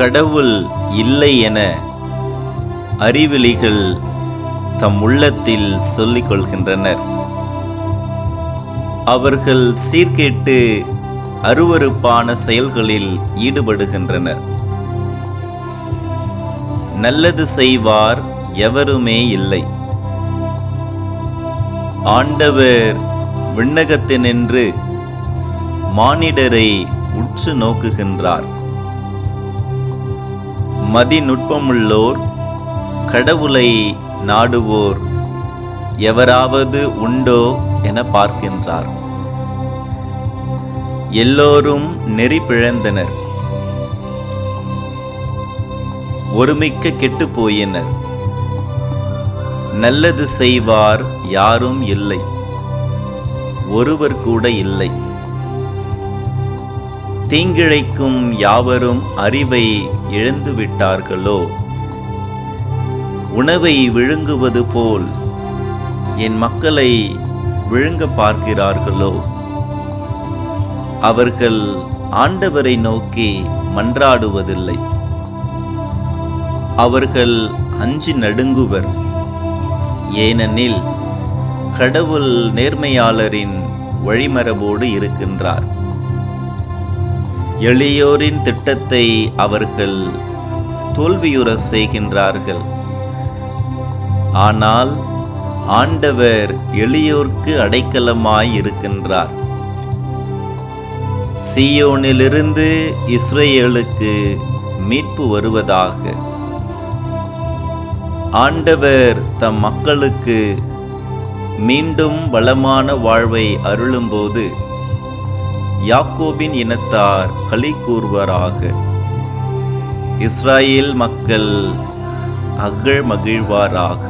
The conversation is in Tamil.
கடவுள் இல்லை என அறிவிலிகள் தம் உள்ளத்தில் சொல்லிக் கொள்கின்றனர். அவர்கள் சீர்கேட்டு அருவருப்பான செயல்களில் ஈடுபடுகின்றனர். நல்லது செய்வார் எவருமே இல்லை. ஆண்டவர் விண்ணகத்தினின்று மானிடரை உற்று நோக்குகின்றார். மதிநுட்பமுள்ளோர் கடவுளை நாடுவோர் எவராவது உண்டோ என பார்க்கின்றார். எல்லோரும் நெறி பிழந்தனர். ஒருமிக்க கெட்டு போயினர். நல்லது செய்வார் யாரும் இல்லை. ஒருவர் கூட இல்லை. தீங்கிழைக்கும் யாவரும் அறிவை இழந்து விட்டார்களோ உணவை விழுங்குவது போல் என் மக்களை விழுங்க பார்க்கிறார்களோ? அவர்கள் ஆண்டவரை நோக்கி மன்றாடுவதில்லை. அவர்கள் அஞ்சு நடுங்குவர். ஏனெனில் கடவுள் நேர்மையாளரின் வழிமரபோடு இருக்கின்றார். எளியோரின் திட்டத்தை அவர்கள் தோல்வியுற செய்கின்றார்கள். ஆனால் ஆண்டவர் எளியோர்க்கு அடைக்கலமாய் இருக்கின்றார். சியோனிலிருந்து இஸ்ரேலுக்கு மீட்பு வருவதாக. ஆண்டவர் தம் மக்களுக்கு மீண்டும் வளமான வாழ்வை அருளும்போது யாக்கோபின் இனத்தார் களி கூறுவராக. இஸ்ராயேல் மக்கள் அகழ் மகிழ்வாராக.